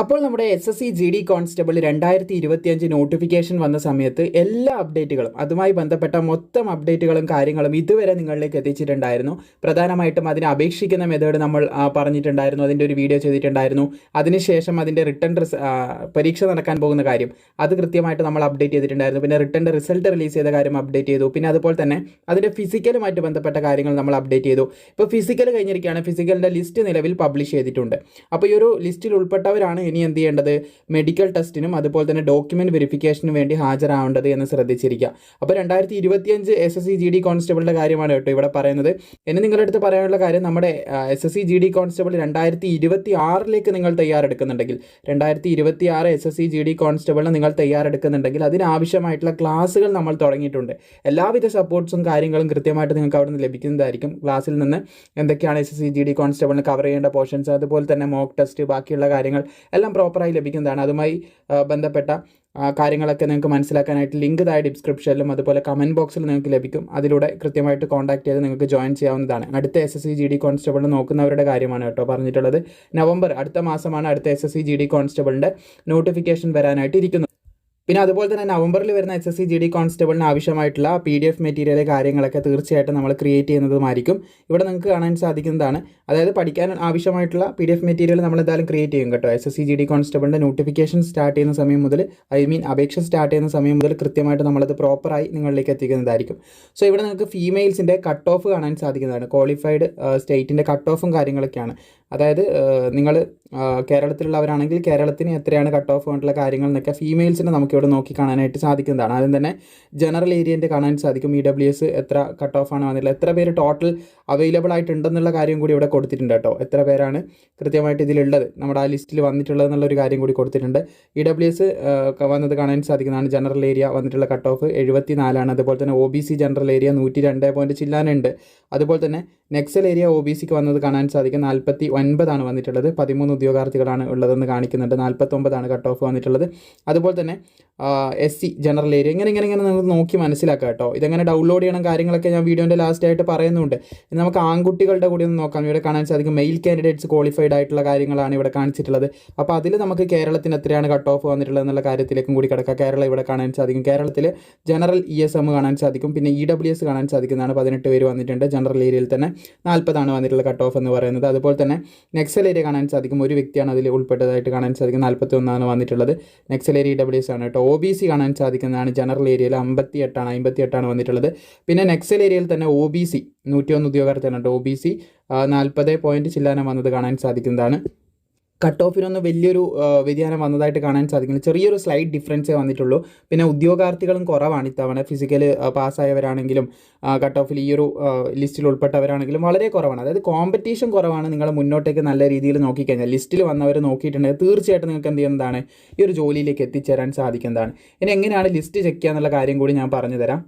അപ്പോൾ നമ്മുടെ S S C G D constable രണ്ടായിരത്തി ഇരുപത്തിയഞ്ച് നോട്ടിഫിക്കേഷൻ വന്ന സമയത്ത് എല്ലാ അപ്ഡേറ്റുകളും അതുമായി ബന്ധപ്പെട്ട മൊത്തം അപ്ഡേറ്റുകളും കാര്യങ്ങളും ഇതുവരെ നിങ്ങളിലേക്ക് എത്തിച്ചിട്ടുണ്ടായിരുന്നു. പ്രധാനമായിട്ടും അതിനെ അപേക്ഷിക്കുന്ന മെത്തേഡ് നമ്മൾ പറഞ്ഞിട്ടുണ്ടായിരുന്നു അതിന്റെ ഒരു വീഡിയോ ചെയ്തിട്ടുണ്ടായിരുന്നു. അതിനുശേഷം അതിന്റെ റിട്ടേൺ പരീക്ഷ നടക്കാൻ പോകുന്ന കാര്യം അത് കൃത്യമായിട്ട് നമ്മൾ അപ്ഡേറ്റ് ചെയ്തിട്ടുണ്ടായിരുന്നു. പിന്നെ റിട്ടേണിന്റെ റിസൾട്ട് റിലീസ് ചെയ്ത കാര്യം അപ്ഡേറ്റ് ചെയ്തു. പിന്നെ അതുപോലെ തന്നെ അതിന്റെ ഫിസിക്കലുമായിട്ട് ബന്ധപ്പെട്ട കാര്യങ്ങൾ നമ്മൾ അപ്ഡേറ്റ് ചെയ്തു. ഇപ്പോൾ ഫിസിക്കൽ കഴിഞ്ഞിരിക്കുകയാണ്. ഫിസിക്കലിന്റെ ലിസ്റ്റ് നിലവിൽ പബ്ലിഷ് ചെയ്തിട്ടുണ്ട്. അപ്പോൾ ഈ ഒരു ലിസ്റ്റിൽ ഉൾപ്പെട്ടവരാണ് ഇനി എന്ത് ചെയ്യേണ്ടത്? മെഡിക്കൽ ടെസ്റ്റിനും അതുപോലെ തന്നെ ഡോക്യുമെന്റ് വെരിഫിക്കേഷനും വേണ്ടി ഹാജരാവേണ്ടത് എന്ന് ശ്രദ്ധിച്ചിരിക്കുക. അപ്പോൾ രണ്ടായിരത്തി ഇരുപത്തിയഞ്ച് S S C G D കോൺസ്റ്റബിളിന്റെ കാര്യമാണ് കേട്ടോ ഇവിടെ പറയുന്നത്. ഇനി നിങ്ങളുടെ അടുത്ത് പറയാനുള്ള കാര്യം നമ്മുടെ S S C G D constable രണ്ടായിരത്തി ഇരുപത്തി ആറിലേക്ക് നിങ്ങൾ തയ്യാറെടുക്കുന്നുണ്ടെങ്കിൽ രണ്ടായിരത്തി ഇരുപത്തി ആറ് S S C G D കോൺസ്റ്റബിളിന് നിങ്ങൾ തയ്യാറെടുക്കുന്നുണ്ടെങ്കിൽ അതിനാവശ്യമായിട്ടുള്ള ക്ലാസ്സുകൾ നമ്മൾ തുടങ്ങിയിട്ടുണ്ട്. എല്ലാവിധ സപ്പോർട്ട്സും കാര്യങ്ങളും കൃത്യമായിട്ട് നിങ്ങൾക്ക് അവിടെ നിന്ന് ലഭിക്കുന്നതായിരിക്കും. ക്ലാസ്സിൽ നിന്ന് എന്തൊക്കെയാണ് S S C G D കോൺസ്റ്റബിളിന് cover ചെയ്യേണ്ട പോർഷൻസ് അതുപോലെ തന്നെ മോക്ക് ടെസ്റ്റ് ബാക്കിയുള്ള കാര്യങ്ങൾ എല്ലാം പ്രോപ്പറായി ലഭിക്കുന്നതാണ്. അതുമായി ബന്ധപ്പെട്ട കാര്യങ്ങളൊക്കെ നിങ്ങൾക്ക് മനസ്സിലാക്കാനായിട്ട് ലിങ്ക് ഇതായ ഡിസ്ക്രിപ്ഷനിലും അതുപോലെ കമന്റ് ബോക്സിൽ നിങ്ങൾക്ക് ലഭിക്കും. അതിലൂടെ കൃത്യമായിട്ട് കോൺടാക്ട് ചെയ്ത് നിങ്ങൾക്ക് ജോയിൻ ചെയ്യാവുന്നതാണ്. അടുത്ത S S C G D constable നോക്കുന്നവരുടെ കാര്യമാണ് കേട്ടോ പറഞ്ഞിട്ടുള്ളത്. നവംബർ അടുത്ത മാസമാണ് അടുത്ത S S C G D കോൺസ്റ്റബിളിന്റെ notification വരാനായിട്ട് ഇരിക്കുന്നത്. പിന്നെ അതുപോലെ തന്നെ നവംബറിൽ വരുന്ന S S C G D കോൺസ്റ്റബിളിന് ആവശ്യമായിട്ടുള്ള പി ഡി എഫ് മെറ്റീരിയൽ കാര്യങ്ങളൊക്കെ തീർച്ചയായിട്ടും നമ്മൾ ക്രിയേറ്റ് ചെയ്യുന്നതുമായിരിക്കും. ഇവിടെ നിങ്ങൾക്ക് കാണാൻ സാധിക്കുന്നതാണ്. അതായത് പഠിക്കാൻ ആവശ്യമായിട്ടുള്ള പി ഡി എഫ് മെറ്റീരിയൽ നമ്മൾ എന്തായാലും ക്രിയേറ്റ് ചെയ്യും കേട്ടോ. S S C G D കോൺസ്റ്റബിളിന്റെ notification start ചെയ്യുന്ന സമയം മുതൽ ഐ മീൻ അപേക്ഷ സ്റ്റാർട്ട് ചെയ്യുന്ന സമയം മുതൽ കൃത്യമായിട്ട് നമ്മളത് പ്രോപ്പറായി നിങ്ങളിലേക്ക് എത്തിക്കുന്നതായിരിക്കും. സോ ഇവിടെ നിങ്ങൾക്ക് ഫീമെയിൽസിന്റെ കട്ട് ഓഫ് കാണാൻ സാധിക്കുന്നതാണ്. ക്വാളിഫൈഡ് സ്റ്റേറ്റിന്റെ കട്ട് ഓഫും കാര്യങ്ങളൊക്കെയാണ്. അതായത് നിങ്ങൾ കേരളത്തിലുള്ളവരാണെങ്കിൽ കേരളത്തിന് എത്രയാണ് കട്ട് ഓഫ് വേണ്ടിയുള്ള കാര്യങ്ങൾ എന്നൊക്കെ ഫീമെയിൽസിനെ നമുക്കിവിടെ നോക്കി കാണാനായിട്ട് സാധിക്കുന്നതാണ്. ആദ്യം തന്നെ ജനറൽ ഏരിയന്റെ കാണാൻ സാധിക്കും. ഇ ഡബ്ല്യു എസ് എത്ര കട്ട് ഓഫ് ആണ് വന്നിട്ടുള്ളത്. എത്ര പേര് ടോട്ടൽ അവൈലബിൾ ആയിട്ടുണ്ടെന്നുള്ള കാര്യം കൂടി ഇവിടെ കൊടുത്തിട്ടുണ്ട് കേട്ടോ. എത്ര പേരാണ് കൃത്യമായിട്ട് ഇതിലുള്ളത്? നമ്മുടെ ആ ലിസ്റ്റിൽ വന്നിട്ടുള്ളത് എന്നുള്ളൊരു കാര്യം കൂടി കൊടുത്തിട്ടുണ്ട്. ഇ ഡബ്ല്യു എസ് വന്നത് കാണാൻ സാധിക്കുന്നതാണ്. ജനറൽ ഏരിയ വന്നിട്ടുള്ള കട്ട് ഓഫ് എഴുപത്തി നാലാണ് അതുപോലെ തന്നെ O B C general area നൂറ്റി രണ്ട് പോയിന്റ് ചില്ലാനുണ്ട്. അതുപോലെ തന്നെ നെക്സൽ ഏരിയ ഒ ബി സിക്ക് വന്നത് കാണാൻ സാധിക്കും. നാൽപ്പത്തി ഒൻപതാണ് വന്നിട്ടുള്ളത്. പതിമൂന്ന് ഉദ്യോഗാർത്ഥികളാണ് ഉള്ളതെന്ന് കാണിക്കുന്നുണ്ട്. നാൽപ്പത്തൊമ്പതാണ് കട്ട് ഓഫ് വന്നിട്ടുള്ളത്. അതുപോലെ തന്നെ എസ് സി ജനറൽ ഏരിയ ഇങ്ങനെ ഇങ്ങനെ ഇങ്ങനെ നിങ്ങൾ നോക്കി മനസ്സിലാക്കാം കേട്ടോ. ഇതെങ്ങനെ ഡൗൺലോഡ് ചെയ്യണം കാര്യങ്ങളൊക്കെ ഞാൻ വീഡിയോന്റെ ലാസ്റ്റ് ആയിട്ട് പറയുന്നുണ്ട്. ഇനി നമുക്ക് ആൺകുട്ടികളുടെ കൂടി ഒന്ന് നോക്കാം. ഇവിടെ കാണാൻ സാധിക്കും മെയിൽ കാൻഡിഡേറ്റ്സ് ക്വാളിഫൈഡ് ആയിട്ടുള്ള കാര്യങ്ങളാണ് ഇവിടെ കാണിച്ചിട്ടുള്ളത്. അപ്പോൾ അതിൽ നമുക്ക് കേരളത്തിന് എത്രയാണ് കട്ട് ഓഫ് വന്നിട്ടുള്ളത് എന്നുള്ള കാര്യത്തിലേക്കും കൂടി കിടക്കാം. കേരളം ഇവിടെ കാണാൻ സാധിക്കും. കേരളത്തിൽ ജനറൽ ഇ എസ് എം കാണാൻ സാധിക്കും. പിന്നെ ഇ ഡബ്ല്യു എസ് കാണാൻ സാധിക്കുന്നതാണ് പതിനെട്ട് പേര് വന്നിട്ടുണ്ട്. ജനറൽ ഏരിയയിൽ തന്നെ നാൽപ്പതാണ് വന്നിട്ടുള്ള കട്ട് ഓഫ് എന്ന് പറയുന്നത്. അതുപോലെ തന്നെ നെക്സൽ ഏരിയ കാണാൻ സാധിക്കും. ഒരു വ്യക്തിയാണ് അതിൽ ഉൾപ്പെട്ടതായിട്ട് കാണാൻ സാധിക്കും. നാൽപ്പത്തി ഒന്നാണ് വന്നിട്ടുള്ളത്. Naxal area E W S ആണ് കേട്ടോ. ഒ ബി സി കാണാൻ സാധിക്കുന്നതാണ്. ജനറൽ ഏരിയയിൽ അമ്പത്തി എട്ടാണ് അമ്പത്തി എട്ടാണ് വന്നിട്ടുള്ളത്. പിന്നെ നെക്സൽ ഏരിയയിൽ തന്നെ ഒ ബി സി നൂറ്റിയൊന്ന് ഉദ്യോഗാർത്ഥികളുണ്ട് ഒ ബി സി നാൽപ്പത് പോയിന്റ് ചില്ലാനം വന്നത് കാണാൻ സാധിക്കുന്നതാണ്. കട്ട് ഓഫിനൊന്നും വലിയൊരു വ്യതിയാനം വന്നതായിട്ട് കാണാൻ സാധിക്കില്ല ചെറിയൊരു സ്ലൈഡ് ഡിഫറൻസേ വന്നിട്ടുള്ളൂ. പിന്നെ ഉദ്യോഗാർത്ഥികളും കുറവാണ് ഇത്തവണ. ഫിസിക്കൽ പാസ്സായവരാണെങ്കിലും കട്ട് ഓഫിൽ ഈ ഒരു ലിസ്റ്റിൽ ഉൾപ്പെട്ടവരാണെങ്കിലും വളരെ കുറവാണ്. അതായത് കോമ്പറ്റീഷൻ കുറവാണ് നിങ്ങൾ മുന്നോട്ടേക്ക് നല്ല രീതിയിൽ നോക്കിക്കഴിഞ്ഞാൽ. ലിസ്റ്റിൽ വന്നവർ നോക്കിയിട്ടുണ്ടെങ്കിൽ തീർച്ചയായിട്ടും നിങ്ങൾക്ക് എന്ത് ചെയ്യുന്നതാണ്? ഈ ഒരു ജോലിയിലേക്ക് എത്തിച്ചേരാൻ സാധിക്കുന്നതാണ്. ഇനി എങ്ങനെയാണ് ലിസ്റ്റ് ചെക്ക് ചെയ്യുക എന്നുള്ള കാര്യം കൂടി ഞാൻ പറഞ്ഞു തരാം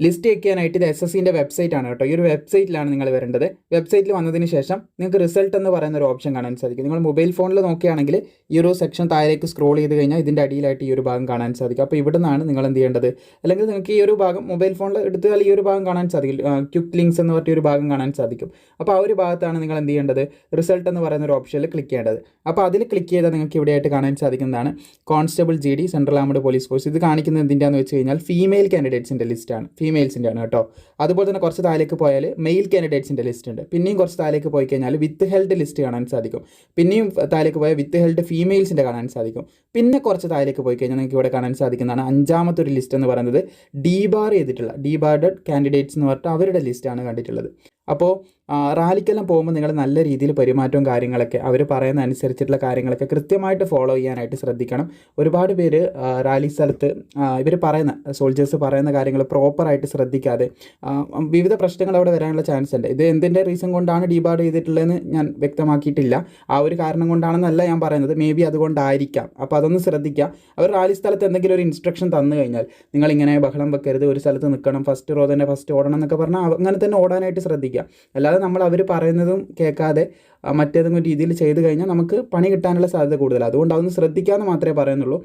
ലിസ്റ്റ് ചെയ്യാനായിട്ട് ഇത് എസ് എസ് സിന്റെ വെബ്സൈറ്റ് ആണ് കേട്ടോ. ഈ ഒരു വെബ്സൈറ്റിലാണ് നിങ്ങൾ വരേണ്ടത്. വെബ്സൈറ്റിൽ വന്നതിന് ശേഷം നിങ്ങൾക്ക് റിസൾട്ട് എന്ന് പറയുന്ന ഒരു ഓപ്ഷൻ കാണാൻ സാധിക്കും. നിങ്ങൾ മൊബൈൽ ഫോണിൽ നോക്കുകയാണെങ്കിൽ ഈ ഒരു സെക്ഷൻ താഴേക്ക് സ്ക്രോൾ ചെയ്ത് കഴിഞ്ഞാൽ ഇതിന്റെ അടിയിലായിട്ട് ഈ ഒരു ഭാഗം കാണാൻ സാധിക്കും. അപ്പോൾ ഇവിടെ നിന്നാണ് നിങ്ങൾ എന്ത് ചെയ്യേണ്ടത്? അല്ലെങ്കിൽ നിങ്ങൾക്ക് ഈ ഒരു ഭാഗം മൊബൈൽ ഫോണിൽ എടുത്താൽ ഈ ഒരു ഭാഗം കാണാൻ സാധിക്കും. ക്യുക്ക് ലിങ്ക്സ് എന്ന് പറഞ്ഞ ഒരു ഭാഗം കാണാൻ സാധിക്കും. അപ്പോൾ ആ ഒരു ഭാഗത്താണ് നിങ്ങൾ എന്ത് ചെയ്യേണ്ടത്? റിസൾട്ട് എന്ന് പറയുന്ന ഒരു ഓപ്ഷനിൽ ക്ലിക്ക് ചെയ്യേണ്ടത്. അപ്പോൾ അതിൽ ക്ലിക്ക് ചെയ്താൽ നിങ്ങൾക്ക് ഇവിടെയായിട്ട് കാണാൻ സാധിക്കുന്നതാണ് constable G D central armed police force ഇത് കാണിക്കുന്നത് എന്തിന്റെയാണെന്ന് വെച്ച് കഴിഞ്ഞാൽ ഫീമെയിൽ കാൻഡിഡേറ്റ്സിന്റെ ലിസ്റ്റാണ് ഫീമെയിൽസിന്റെ ആണ് കേട്ടോ. അതുപോലെ തന്നെ കുറച്ച് താഴേക്ക് പോയാൽ മെയിൽ കാൻഡിഡേറ്റ്സിന്റെ ലിസ്റ്റ് ഉണ്ട്. പിന്നെയും കുറച്ച് താഴേക്ക് പോയി കഴിഞ്ഞാൽ വിത്ത് ഹെൽഡ് ലിസ്റ്റ് കാണാൻ സാധിക്കും. പിന്നെയും താഴേക്ക് പോയാൽ വിത്ത് ഹെൽഡ് ഫീമെയിൽസിന്റെ കാണാൻ സാധിക്കും. പിന്നെ കുറച്ച് താഴേക്ക് പോയി കഴിഞ്ഞാൽ നിങ്ങൾക്ക് ഇവിടെ കാണാൻ സാധിക്കുന്നതാണ് അഞ്ചാമത്തെ ഒരു ലിസ്റ്റ് എന്ന് പറയുന്നത് ഡി ബാർ ചെയ്തിട്ടുള്ള ഡി ഡീബാർഡ് കാൻഡിഡേറ്റ്സ് എന്ന് പറഞ്ഞിട്ട് അവരുടെ ലിസ്റ്റാണ് കണ്ടിട്ടുള്ളത്. അപ്പോൾ റാലിക്കെല്ലാം പോകുമ്പോൾ നിങ്ങൾ നല്ല രീതിയിൽ പെരുമാറ്റവും കാര്യങ്ങളൊക്കെ അവർ പറയുന്ന അനുസരിച്ചിട്ടുള്ള കാര്യങ്ങളൊക്കെ കൃത്യമായിട്ട് ഫോളോ ചെയ്യാനായിട്ട് ശ്രദ്ധിക്കണം. ഒരുപാട് പേര് റാലി സ്ഥലത്ത് ഇവർ പറയുന്ന സോൾജേഴ്സ് പറയുന്ന കാര്യങ്ങൾ പ്രോപ്പറായിട്ട് ശ്രദ്ധിക്കാതെ വിവിധ പ്രശ്നങ്ങൾ അവിടെ വരാനുള്ള ചാൻസ് ഉണ്ട്. ഇത് എന്തിന്റെ റീസൺ കൊണ്ടാണ് ഡീബാർഡ് ചെയ്തിട്ടുള്ളതെന്ന് ഞാൻ വ്യക്തമാക്കിയിട്ടില്ല. ആ ഒരു കാരണം കൊണ്ടാണെന്നല്ല ഞാൻ പറയുന്നത്. മേ ബി അതുകൊണ്ടായിരിക്കാം. അപ്പോൾ അതൊന്ന് ശ്രദ്ധിക്കുക. അവർ റാലി സ്ഥലത്ത് എന്തെങ്കിലും ഒരു ഇൻസ്ട്രക്ഷൻ തന്നു കഴിഞ്ഞാൽ നിങ്ങൾ ഇങ്ങനെ ബഹളം വെക്കരുത് ഒരു സ്ഥലത്ത് നിൽക്കണം ഫസ്റ്റ് റോ തന്നെ ഫസ്റ്റ് ഓടണം എന്നൊക്കെ പറഞ്ഞാൽ അങ്ങനെ തന്നെ ഓടാനായിട്ട് ശ്രദ്ധിക്കുക. അല്ലാതെ നമ്മൾ അവർ പറയുന്നതും കേൾക്കാതെ മറ്റേതെങ്കിലും രീതിയിൽ ചെയ്ത് കഴിഞ്ഞാൽ നമുക്ക് പണി കിട്ടാനുള്ള സാധ്യത കൂടുതലാണ്. അതുകൊണ്ട് അതൊന്ന് ശ്രദ്ധിക്കാമെന്ന് മാത്രമേ പറയുന്നുള്ളൂ.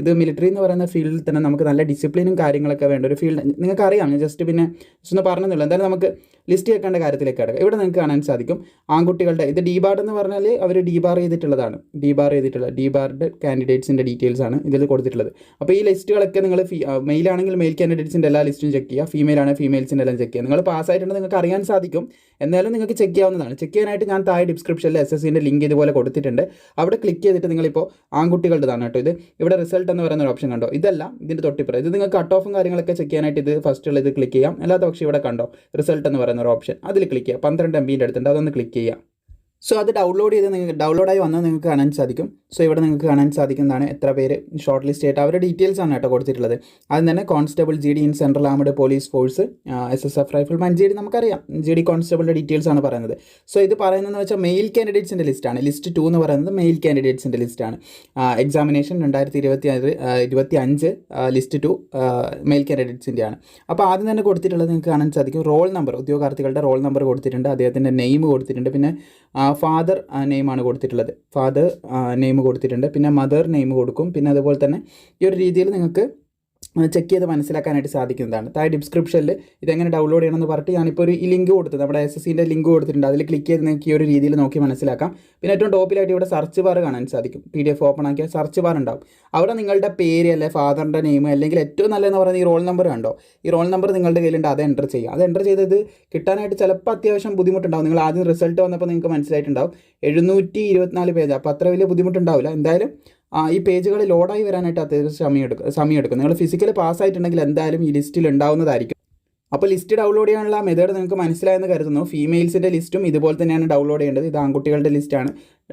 ഇത് മിലിറ്ററി എന്ന് പറയുന്ന ഫീൽഡിൽ തന്നെ നമുക്ക് നല്ല ഡിസിപ്ലിനും കാര്യങ്ങളൊക്കെ വേണ്ട ഒരു ഫീൽഡ് നിങ്ങൾക്ക് അറിയാം ഞാൻ ജസ്റ്റ് പിന്നെ ജസ്റ്റ് ഒന്ന് പറഞ്ഞെന്നുള്ളൂ. എന്തായാലും നമുക്ക് ലിസ്റ്റ് കേൾക്കേണ്ട കാര്യത്തിലേക്ക് കിടക്കുക. ഇവിടെ നിങ്ങൾക്ക് കാണാൻ സാധിക്കും. ആൺകുട്ടികളുടെ ഇത് ഡിബാർഡ് എന്ന് പറഞ്ഞാൽ അവർ ഡിബാർ ചെയ്തിട്ടുള്ളതാണ്. ഡിബാർ ചെയ്തിട്ടുള്ള ഡിബാർഡ് കാൻഡിഡേറ്റ്സിന്റെ ഡീറ്റെയിൽസ് ആണ് ഇതിൽ കൊടുത്തിട്ടുള്ളത്. അപ്പോൾ ഈ ലിസ്റ്റുകളൊക്കെ നിങ്ങൾ ഫീ മെയിൽ ആണെങ്കിൽ മെയിൽ കാൻഡിഡേറ്റ്സിന്റെ എല്ലാ ലിസ്റ്റും ചെക്ക് ചെയ്യുക. ഫീമെയിൽ ആണെങ്കിൽ ഫീമെയിൽസിന്റെ എല്ലാം ചെക്ക് ചെയ്യുക. നിങ്ങൾ പാസ്സായിട്ടുണ്ടെങ്കിൽ നിങ്ങൾക്ക് അറിയാൻ സാധിക്കും. എന്നാലും നിങ്ങൾക്ക് ചെക്ക് ചെയ്യാവുന്നതാണ്. ചെക്ക് ചെയ്യാനായിട്ട് ഞാൻ താഴെ ഡിസ്ക്രിപ്ഷനിൽ എസ് എസ് സിന്റെ ലിങ്ക് ഇതുപോലെ കൊടുത്തിട്ടുണ്ട്. അവിടെ ക്ലിക്ക് ചെയ്തിട്ട് നിങ്ങളിപ്പോൾ ആൺകുട്ടികളുടേതാണ് കേട്ടോ ഇത്. ഇവിടെ റിസൾട്ട് എന്ന് പറയുന്ന ഒരു ഓപ്ഷൻ കണ്ടോ? ഇതല്ല ഇതിന്റെ തൊട്ടിപ്പുറം. ഇത് നിങ്ങൾക്ക് കട്ട് ഓഫും കാര്യങ്ങളൊക്കെ ചെക്ക് ചെയ്യാനായിട്ട് ഇത് ഫസ്റ്റുള്ള ഇത് ക്ലിക്ക് ചെയ്യാം. അല്ലാത്ത പക്ഷേ ഇവിടെ കണ്ടോ? റിസൾട്ട് എന്ന് പറയുന്ന ഒരു ഓപ്ഷൻ അതിൽ ക്ലിക്ക് ചെയ്യുക. പന്ത്രണ്ട് എം ബിന്റെ അടുത്തുണ്ട്. അതൊന്ന് ക്ലിക്ക് ചെയ്യുക. സോ അത് ഡൗൺലോഡ് ചെയ്ത് നിങ്ങൾക്ക് ഡൗൺലോഡായി വന്നാൽ നിങ്ങൾക്ക് കാണാൻ സാധിക്കും. സോ ഇവിടെ നിങ്ങൾക്ക് കാണാൻ സാധിക്കുന്നതാണ് എത്ര പേര് ഷോർട്ട് ലിസ്റ്റ് ആയിട്ട് അവരുടെ ഡീറ്റെയിൽസ് ആണ് കേട്ടോ കൊടുത്തിട്ടുള്ളത്. അതിന് തന്നെ constable G D in central armed police force S S F rifleman G D നമുക്കറിയാം. ജി ഡി കോൺസ്റ്റബിളിന്റെ ഡീറ്റെയിൽസ് ആണ് പറയുന്നത്. സോ ഇത് പറയുന്നതെന്ന് വെച്ചാൽ മെയിൽ കാൻഡിഡേറ്റ്സിന്റെ ലിസ്റ്റാണ് ലിസ്റ്റ് ടു എന്ന് പറയുന്നത് മെയിൽ കാൻഡിഡേറ്റ്സിന്റെ ലിസ്റ്റാണ് എക്സാമിനേഷൻ രണ്ടായിരത്തി ഇരുപത്തി ആറ് ഇരുപത്തി അഞ്ച് ലിസ്റ്റ് ടു മെയിൽ കാൻഡിഡേറ്റ്സിന്റെയാണ് അപ്പോൾ ആദ്യം തന്നെ കൊടുത്തിട്ടുള്ളത് നിങ്ങൾക്ക് കാണാൻ സാധിക്കും. റോൾ നമ്പർ ഉദ്യോഗാർത്ഥികളുടെ റോൾ നമ്പർ കൊടുത്തിട്ടുണ്ട്. അദ്ദേഹത്തിന്റെ നെയിം കൊടുത്തിട്ടുണ്ട്. പിന്നെ ഫാദർ നെയിമാണ് കൊടുത്തിട്ടുള്ളത്. ഫാദർ നെയിം കൊടുത്തിട്ടുണ്ട്. പിന്നെ മദർ നെയിം കൊടുക്കും. പിന്നെ അതുപോലെ തന്നെ ഈ ഒരു രീതിയിൽ നിങ്ങൾക്ക് ചെക്ക് ചെയ്ത് മനസ്സിലാക്കാനായിട്ട് സാധിക്കുന്നതാണ്. താഴെ ഡിസ്ക്രിപ്ഷനിൽ ഇതെങ്ങനെ ഡൗൺലോഡ് ചെയ്യണമെന്ന് പറഞ്ഞിട്ട് ഞാനിപ്പോൾ ഒരു ലിങ്ക് കൊടുത്തത്. നമ്മുടെ എസ് എസ് സിന്റെ ലിങ്ക് കൊടുത്തിട്ടുണ്ട്. അതിൽ ക്ലിക്ക് ചെയ്ത് നിങ്ങൾക്ക് ഈ ഒരു രീതിയിൽ നോക്കി മനസ്സിലാക്കാം. പിന്നെ ഏറ്റവും ടോപ്പിലായിട്ട് ഇവിടെ സെർച്ച് ബാർ കാണാൻ സാധിക്കും. പി ഡി എഫ് ഓപ്പൺ ആക്കിയാൽ സെർച്ച് ബാർ ഉണ്ടാവും. അവിടെ നിങ്ങളുടെ പേര് അല്ലെ ഫാദറിന്റെ നെയിം അല്ലെങ്കിൽ ഏറ്റവും നല്ലതെന്ന് പറയുന്നത് ഈ റോൾ നമ്പർ കണ്ടോ? ഈ റോൾ നമ്പർ നിങ്ങളുടെ കയ്യിലുണ്ട്. അത് എന്റർ ചെയ്യുക. അത് എന്റർ ചെയ്തത് കിട്ടാനായിട്ട് ചിലപ്പോൾ അത്യാവശ്യം ബുദ്ധിമുട്ടുണ്ടാവും. നിങ്ങൾ ആദ്യം റിസൾട്ട് വന്നപ്പോൾ നിങ്ങൾക്ക് മനസ്സിലായിട്ടുണ്ടാവും. എഴുന്നൂറ്റി ഇരുപത്തിനാല് പേജ് അപ്പോൾ അത്ര വലിയ ബുദ്ധിമുട്ടുണ്ടാവില്ല. എന്തായാലും ആ, ഈ പേജുകൾ ലോഡായി വരാനായിട്ട് അത്യാവശ്യം സമയം എടുക്കും സമയം എടുക്കും. നിങ്ങൾ ഫിസിക്കൽ പാസ്സായിട്ടുണ്ടെങ്കിൽ എന്തായാലും ഈ ലിസ്റ്റിൽ ഉണ്ടാവുന്നതായിരിക്കും. അപ്പോൾ ലിസ്റ്റ് ഡൗൺലോഡ് ചെയ്യാനുള്ള മെത്തേഡ് നിങ്ങൾക്ക് മനസ്സിലായെന്ന് കരുതുന്നു. ഫീമെയിൽസിന്റെ ലിസ്റ്റും ഇതുപോലെ തന്നെയാണ് ഡൗൺലോഡ് ചെയ്യേണ്ടത്. ഇത് ആൺകുട്ടികളുടെ ലിസ്റ്റാണ്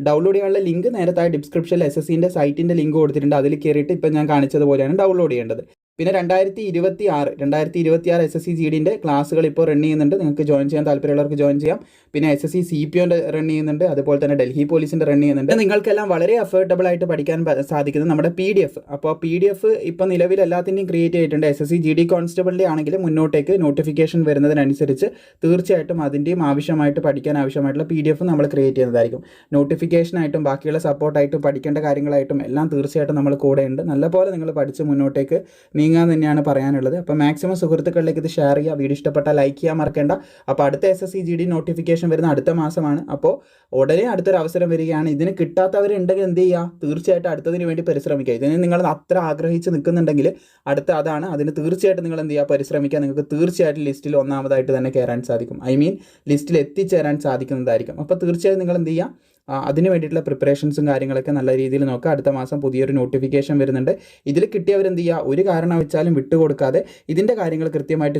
ഡൗൺലോഡ് ചെയ്യാനുള്ള ലിങ്ക് നേരത്തെ ഡിസ്ക്രിപ്ഷനിൽ എസ് എസ് സിന്റെ സൈറ്റിന്റെ ലിങ്ക് കൊടുത്തിട്ടുണ്ട്. അതിൽ കയറിയിട്ട് ഇപ്പം ഞാൻ കാണിച്ചതുപോലെയാണ് ഡൗൺലോഡ് ചെയ്യേണ്ടത്. പിന്നെ രണ്ടായിരത്തി ഇരുപത്തി ആറ് രണ്ടായിരത്തി ഇരുപത്തി ആറ് എസ് എസ് സി ജി ഡിന്റെ ക്ലാസ്സുകൾ ഇപ്പോൾ റൺ ചെയ്യുന്നുണ്ട്. നിങ്ങൾക്ക് ജോയിൻ ചെയ്യാൻ താല്പര്യമുള്ളവർക്ക് ജോയിൻ ചെയ്യാം. പിന്നെ S S C C P ഒന്റെ run ചെയ്യുന്നുണ്ട്. അതുപോലെ തന്നെ ഡൽഹി പോലീസിന്റെ റൺ ചെയ്യുന്നുണ്ട്. നിങ്ങൾക്കെല്ലാം വളരെ അഫോർഡബിൾ ആയിട്ട് പഠിക്കാൻ സാധിക്കുന്നത് നമ്മുടെ പി ഡി എഫ് അപ്പോൾ പി ഡി എഫ് ഇപ്പോൾ നിലവിൽ എല്ലാത്തിന്റെയും ക്രിയേറ്റ് ചെയ്തിട്ടുണ്ട്. S S C G D കോൺസ്റ്റബിളിന്റെ ആണെങ്കിലും മുന്നോട്ടേക്ക് നോട്ടിഫിക്കേഷൻ വരുന്നതിനനുസരിച്ച് തീർച്ചയായിട്ടും അതിന്റെയും ആവശ്യമായിട്ട് പഠിക്കാൻ ആവശ്യമായിട്ടുള്ള പി ഡി എഫ് നമ്മൾ ക്രിയേറ്റ് ചെയ്യുന്നതായിരിക്കും. നോട്ടിഫിക്കേഷനായിട്ടും ബാക്കിയുള്ള സപ്പോർട്ടായിട്ടും പഠിക്കേണ്ട കാര്യങ്ങളായിട്ടും എല്ലാം തീർച്ചയായിട്ടും നമ്മൾ കൂടെയുണ്ട്. നല്ലപോലെ നിങ്ങൾ പഠിച്ച് മുന്നോട്ടേക്ക് നീങ്ങാൻ തന്നെയാണ് പറയാനുള്ളത്. അപ്പോൾ മാക്സിമം സുഹൃത്തുക്കളിലേക്ക് ഇത് ഷെയർ ചെയ്യുക. വീഡിയോ ഇഷ്ടപ്പെട്ടാൽ ലൈക്ക് ചെയ്യാൻ മറക്കേണ്ട. അപ്പോൾ അടുത്ത S S C G D notification വരുന്ന അടുത്ത മാസമാണ്. അപ്പോൾ ഉടനെ അടുത്തൊരു അവസരം വരികയാണ്. ഇതിന് കിട്ടാത്തവരുണ്ടെങ്കിൽ എന്ത് ചെയ്യുക? തീർച്ചയായിട്ടും അടുത്തതിന് വേണ്ടി പരിശ്രമിക്കുക. ഇതിന് നിങ്ങൾ അത്ര ആഗ്രഹിച്ച് നിൽക്കുന്നുണ്ടെങ്കിൽ അടുത്ത അതാണ്. അതിന് തീർച്ചയായിട്ടും നിങ്ങൾ എന്ത് ചെയ്യുക? പരിശ്രമിക്കുക. നിങ്ങൾക്ക് തീർച്ചയായിട്ടും ലിസ്റ്റിൽ ഒന്നാമതായിട്ട് തന്നെ കയറാൻ സാധിക്കും. ഐ മീൻ ലിസ്റ്റിൽ എത്തിച്ചേരാൻ സാധിക്കുന്നതായിരിക്കും. അപ്പോൾ തീർച്ചയായും നിങ്ങൾ എന്ത് ചെയ്യുക? അതിന് വേണ്ടിയിട്ടുള്ള പ്രിപ്പറേഷൻസും കാര്യങ്ങളൊക്കെ നല്ല രീതിയിൽ നോക്കുക. അടുത്ത മാസം പുതിയൊരു നോട്ടിഫിക്കേഷൻ വരുന്നുണ്ട്. ഇതിൽ കിട്ടിയവരെന്ത് ചെയ്യുക? ഒരു കാരണം വെച്ചാലും വിട്ടുകൊടുക്കാതെ ഇതിന്റെ കാര്യങ്ങൾ കൃത്യമായിട്ട്